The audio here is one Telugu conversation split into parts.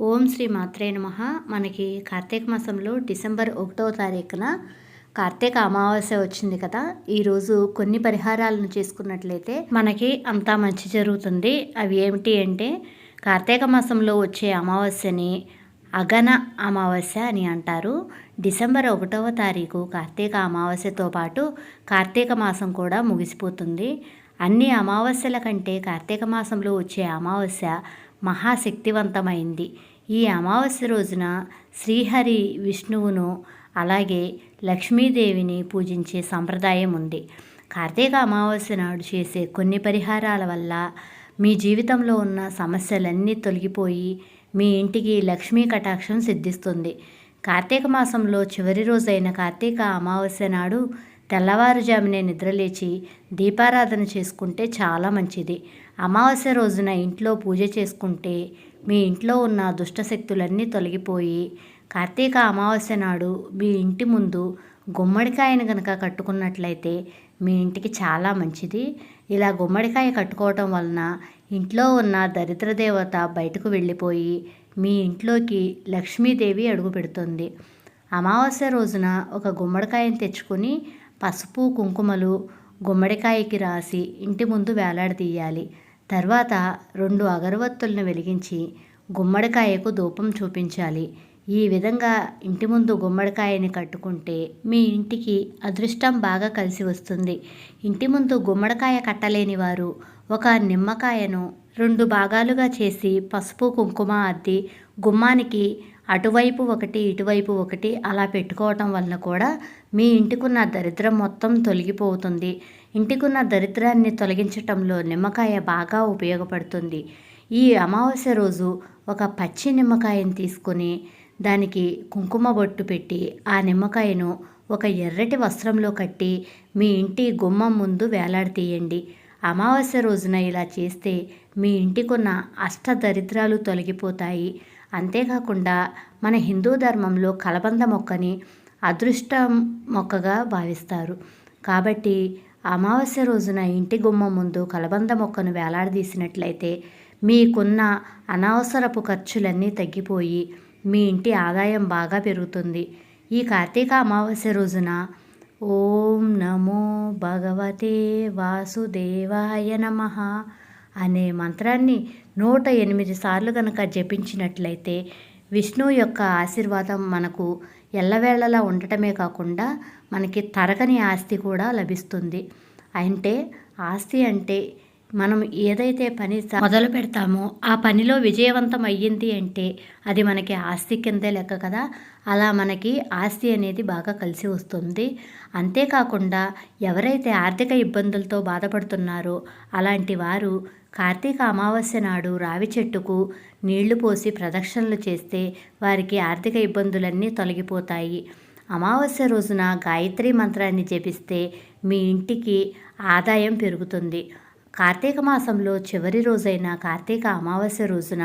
ఓం శ్రీ మాత్రే నమ. మనకి కార్తీక మాసంలో డిసెంబర్ ఒకటవ తారీఖున కార్తీక అమావాస్య వచ్చింది కదా. ఈరోజు కొన్ని పరిహారాలను చేసుకున్నట్లయితే మనకి అంతా మంచి జరుగుతుంది. అవి ఏమిటి అంటే కార్తీక మాసంలో వచ్చే అమావాస్యని అగన అమావాస్య అని అంటారు. డిసెంబర్ ఒకటవ తారీఖు కార్తీక అమావాస్యతో పాటు కార్తీక మాసం కూడా ముగిసిపోతుంది. అన్ని అమావాస్యల కంటే కార్తీక మాసంలో వచ్చే అమావాస్య మహాశక్తివంతమైంది. ఈ అమావాస్య రోజున శ్రీహరి విష్ణువును అలాగే లక్ష్మీదేవిని పూజించే సంప్రదాయం ఉంది. కార్తీక అమావాస్య నాడు చేసే కొన్ని పరిహారాల వల్ల మీ జీవితంలో ఉన్న సమస్యలన్నీ తొలగిపోయి మీ ఇంటికి లక్ష్మీ కటాక్షం సిద్ధిస్తుంది. కార్తీక మాసంలో చివరి రోజైన కార్తీక అమావాస్య నాడు తెల్లవారుజామునే నిద్రలేచి దీపారాధన చేసుకుంటే చాలా మంచిది. అమావాస్య రోజున ఇంట్లో పూజ చేసుకుంటే మీ ఇంట్లో ఉన్న దుష్టశక్తులన్నీ తొలగిపోయి కార్తీక అమావాస్య నాడు మీ ఇంటి ముందు గుమ్మడికాయను కనుక కట్టుకున్నట్లయితే మీ ఇంటికి చాలా మంచిది. ఇలా గుమ్మడికాయ కట్టుకోవటం వలన ఇంట్లో ఉన్న దరిద్ర దేవత బయటకు వెళ్ళిపోయి మీ ఇంట్లోకి లక్ష్మీదేవి అడుగు పెడుతుంది. అమావాస్య రోజున ఒక గుమ్మడికాయను తెచ్చుకొని పసుపు కుంకుమలు గుమ్మడికాయకి రాసి ఇంటి ముందు వేలాడదీయాలి. తర్వాత రెండు అగరవత్తులను వెలిగించి గుమ్మడికాయకు ధూపం చూపించాలి. ఈ విధంగా ఇంటి ముందు గుమ్మడికాయని కట్టుకుంటే మీ ఇంటికి అదృష్టం బాగా కలిసి వస్తుంది. ఇంటి ముందు గుమ్మడికాయ కట్టలేని వారు ఒక నిమ్మకాయను రెండు భాగాలుగా చేసి పసుపు కుంకుమ అద్ది గుమ్మానికి అటువైపు ఒకటి ఇటువైపు ఒకటి అలా పెట్టుకోవటం వలన కూడా మీ ఇంటికున్న దరిద్రం మొత్తం తొలగిపోతుంది. ఇంటికున్న దరిద్రాన్ని తొలగించటంలో నిమ్మకాయ బాగా ఉపయోగపడుతుంది. ఈ అమావాస్య రోజు ఒక పచ్చి నిమ్మకాయను తీసుకొని దానికి కుంకుమ బొట్టు పెట్టి ఆ నిమ్మకాయను ఒక ఎర్రటి వస్త్రంలో కట్టి మీ ఇంటి గుమ్మం ముందు వేలాడతీయండి. అమావాస్య రోజున ఇలా చేస్తే మీ ఇంటికున్న అష్ట దరిద్రాలు తొలగిపోతాయి. అంతేకాకుండా మన హిందూ ధర్మంలో కలబంద మొక్కని అదృష్టం మొక్కగా భావిస్తారు. కాబట్టి అమావాస్య రోజున ఇంటి గుమ్మం ముందు కలబంద మొక్కను వేలాడదీసినట్లయితే మీకున్న అనవసరపు ఖర్చులన్నీ తగ్గిపోయి మీ ఇంటి ఆదాయం బాగా పెరుగుతుంది. ఈ కార్తీక అమావాస్య రోజున ఓం నమో భగవతే వాసుదేవాయ నమ అనే మంత్రాన్ని నూట ఎనిమిది సార్లు కనుక జపించినట్లయితే విష్ణువు యొక్క ఆశీర్వాదం మనకు ఎల్లవేళలా ఉండటమే కాకుండా మనకి తరగని ఆస్తి కూడా లభిస్తుంది. అంటే ఆస్తి అంటే మనం ఏదైతే పని మొదలు పెడతామో ఆ పనిలో విజయవంతం అయ్యింది అంటే అది మనకి ఆస్తి కిందే లెక్క కదా. అలా మనకి ఆస్తి అనేది బాగా కలిసి వస్తుంది. అంతేకాకుండా ఎవరైతే ఆర్థిక ఇబ్బందులతో బాధపడుతున్నారో అలాంటి వారు కార్తీక అమావాస్య నాడు రావి చెట్టుకు నీళ్ళు పోసి ప్రదక్షిణలు చేస్తే వారికి ఆర్థిక ఇబ్బందులన్నీ తొలగిపోతాయి. అమావాస్య రోజున గాయత్రి మంత్రాన్ని జపిస్తే మీ ఇంటికి ఆదాయం పెరుగుతుంది. కార్తీక మాసంలో చివరి రోజైన కార్తీక అమావాస్య రోజున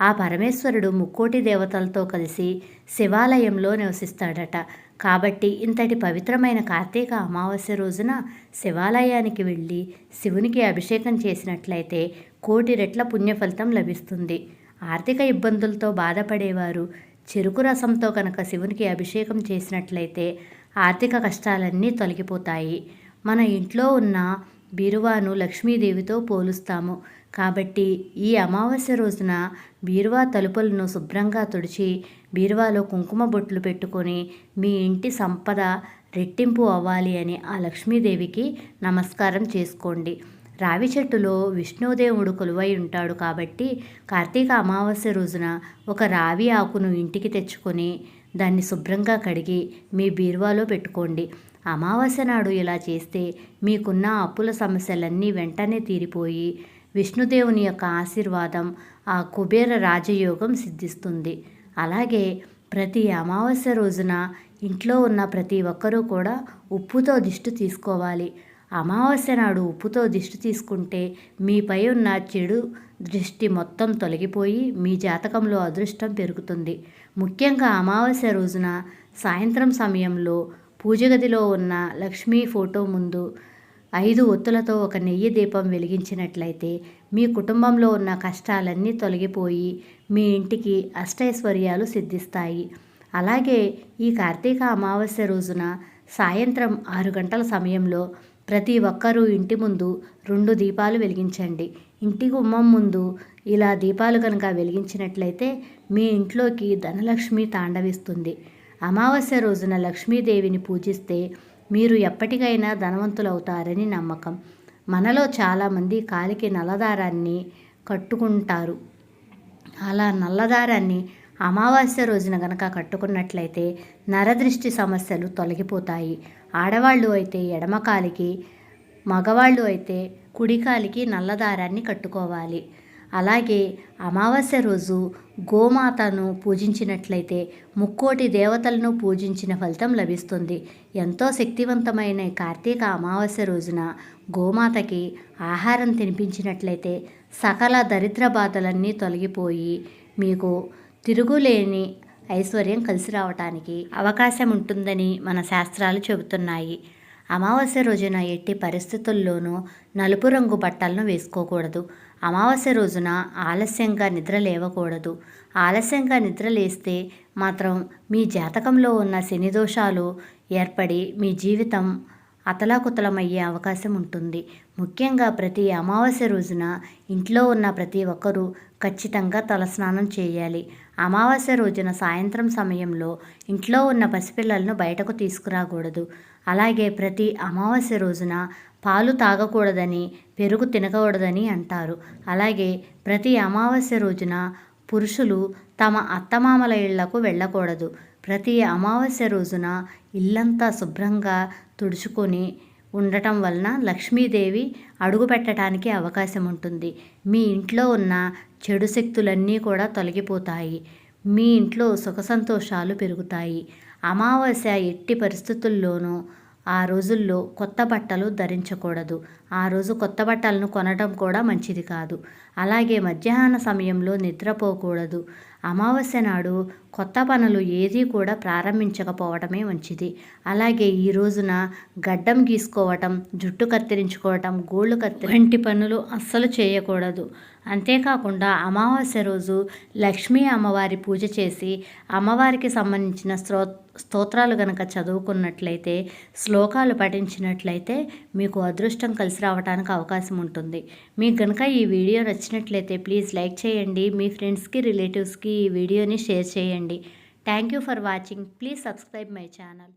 ఆ పరమేశ్వరుడు ముక్కోటి దేవతలతో కలిసి శివాలయంలో నివసిస్తాడట. కాబట్టి ఇంతటి పవిత్రమైన కార్తీక అమావాస్య రోజున శివాలయానికి వెళ్ళి శివునికి అభిషేకం చేసినట్లయితే కోటి రెట్ల పుణ్యఫలితం లభిస్తుంది. ఆర్థిక ఇబ్బందులతో బాధపడేవారు చెరుకు రసంతో కనుక శివునికి అభిషేకం చేసినట్లయితే ఆర్థిక కష్టాలన్నీ తొలగిపోతాయి. మన ఇంట్లో ఉన్న బీరువాను లక్ష్మీదేవితో పోలుస్తాము. కాబట్టి ఈ అమావాస్య రోజున బీరువా తలుపులను శుభ్రంగా తుడిచి బీరువాలో కుంకుమ బొట్లు పెట్టుకొని మీ ఇంటి సంపద రెట్టింపు అవ్వాలి అని ఆ లక్ష్మీదేవికి నమస్కారం చేసుకోండి. రావి చెట్టులో విష్ణుదేవుడు కొలువై ఉంటాడు కాబట్టి కార్తీక అమావాస్య రోజున ఒక రావి ఆకును ఇంటికి తెచ్చుకొని దాన్ని శుభ్రంగా కడిగి మీ బీరువాలో పెట్టుకోండి. అమావాస్య నాడు ఇలా చేస్తే మీకున్న అప్పుల సమస్యలన్నీ వెంటనే తీరిపోయి విష్ణుదేవుని యొక్క ఆశీర్వాదం ఆ కుబేర రాజయోగం సిద్ధిస్తుంది. అలాగే ప్రతి అమావాస్య రోజున ఇంట్లో ఉన్న ప్రతి ఒక్కరూ కూడా ఉప్పుతో దిష్టి తీసుకోవాలి. అమావాస్య నాడు ఉప్పుతో దిష్టి తీసుకుంటే మీపై ఉన్న చెడు దృష్టి మొత్తం తొలగిపోయి మీ జాతకంలో అదృష్టం పెరుగుతుంది. ముఖ్యంగా అమావాస్య రోజున సాయంత్రం సమయంలో పూజ గదిలో ఉన్న లక్ష్మీ ఫోటో ముందు ఐదు ఒత్తులతో ఒక నెయ్యి దీపం వెలిగించినట్లయితే మీ కుటుంబంలో ఉన్న కష్టాలన్నీ తొలగిపోయి మీ ఇంటికి అష్టైశ్వర్యాలు సిద్ధిస్తాయి. అలాగే ఈ కార్తీక అమావాస్య రోజున సాయంత్రం ఆరు గంటల సమయంలో ప్రతి ఒక్కరూ ఇంటి ముందు రెండు దీపాలు వెలిగించండి. ఇంటి గుమ్మం ముందు ఇలా దీపాలు కనుక వెలిగించినట్లయితే మీ ఇంట్లోకి ధనలక్ష్మి తాండవిస్తుంది. అమావాస్య రోజున లక్ష్మీదేవిని పూజిస్తే మీరు ఎప్పటికైనా ధనవంతులవుతారని నమ్మకం. మనలో చాలామంది కాలికి నల్లదారాన్ని కట్టుకుంటారు. అలా నల్లదారాన్ని అమావాస్య రోజున గనక కట్టుకున్నట్లయితే నరదృష్టి సమస్యలు తొలగిపోతాయి. ఆడవాళ్ళు అయితే ఎడమకాలికి మగవాళ్ళు అయితే కుడికాలికి నల్లదారాన్ని కట్టుకోవాలి. అలాగే అమావాస్య రోజు గోమాతను పూజించినట్లయితే ముక్కోటి దేవతలను పూజించిన ఫలితం లభిస్తుంది. ఎంతో శక్తివంతమైన కార్తీక అమావాస్య రోజున గోమాతకి ఆహారం తినిపించినట్లయితే సకల దరిద్ర బాధలన్నీ తొలగిపోయి మీకు తిరుగులేని ఐశ్వర్యం కలిసి రావటానికి అవకాశం ఉంటుందని మన శాస్త్రాలు చెబుతున్నాయి. అమావాస్య రోజున ఎట్టి పరిస్థితుల్లోనూ నలుపు రంగు బట్టలను వేసుకోకూడదు. అమావాస్య రోజున ఆలస్యంగా నిద్ర లేవకూడదు. ఆలస్యంగా నిద్ర లేస్తే మాత్రం మీ జాతకంలో ఉన్న శని దోషాలు ఏర్పడి మీ జీవితం అతలాకుతలమయ్యే అవకాశం ఉంటుంది. ముఖ్యంగా ప్రతి అమావాస్య రోజున ఇంట్లో ఉన్న ప్రతి ఒక్కరూ ఖచ్చితంగా తలస్నానం చేయాలి. అమావాస్య రోజున సాయంత్రం సమయంలో ఇంట్లో ఉన్న పసిపిల్లలను బయటకు తీసుకురాకూడదు. అలాగే ప్రతి అమావాస్య రోజున పాలు తాగకూడదని పెరుగు తినకూడదని అంటారు. అలాగే ప్రతి అమావాస్య రోజున పురుషులు తమ అత్తమామల ఇళ్ళకు వెళ్ళకూడదు. ప్రతి అమావాస్య రోజున ఇల్లంతా శుభ్రంగా తుడుచుకొని ఉండటం వలన లక్ష్మీదేవి అడుగు పెట్టడానికి అవకాశం ఉంటుంది. మీ ఇంట్లో ఉన్న చెడు శక్తులన్నీ కూడా తొలగిపోతాయి. మీ ఇంట్లో సుఖ సంతోషాలు పెరుగుతాయి. అమావాస్య ఎట్టి పరిస్థితుల్లోనూ ఆ రోజుల్లో కొత్త బట్టలు ధరించకూడదు. ఆ రోజు కొత్త బట్టలను కొనడం కూడా మంచిది కాదు. అలాగే మధ్యాహ్న సమయంలో నిద్రపోకూడదు. అమావాస్య నాడు కొత్త పనులు ఏదీ కూడా ప్రారంభించకపోవటమే మంచిది. అలాగే ఈ రోజున గడ్డం గీసుకోవటం జుట్టు కత్తిరించుకోవటం గోళ్ళు కత్తి వంటి పనులు అస్సలు చేయకూడదు. అంతేకాకుండా అమావాస్య రోజు లక్ష్మీ అమ్మవారి పూజ చేసి అమ్మవారికి సంబంధించిన స్త్రో స్తోత్రాలు గనక చదువుకున్నట్లయితే శ్లోకాలు పఠించినట్లయితే మీకు అదృష్టం కలిసి రావడానికి అవకాశం ఉంటుంది. మీకు కనుక ఈ వీడియో నచ్చినట్లయితే ప్లీజ్ లైక్ చేయండి. మీ ఫ్రెండ్స్కి రిలేటివ్స్కి ఈ వీడియోని షేర్ చేయండి. Thank you for watching. Please subscribe my channel.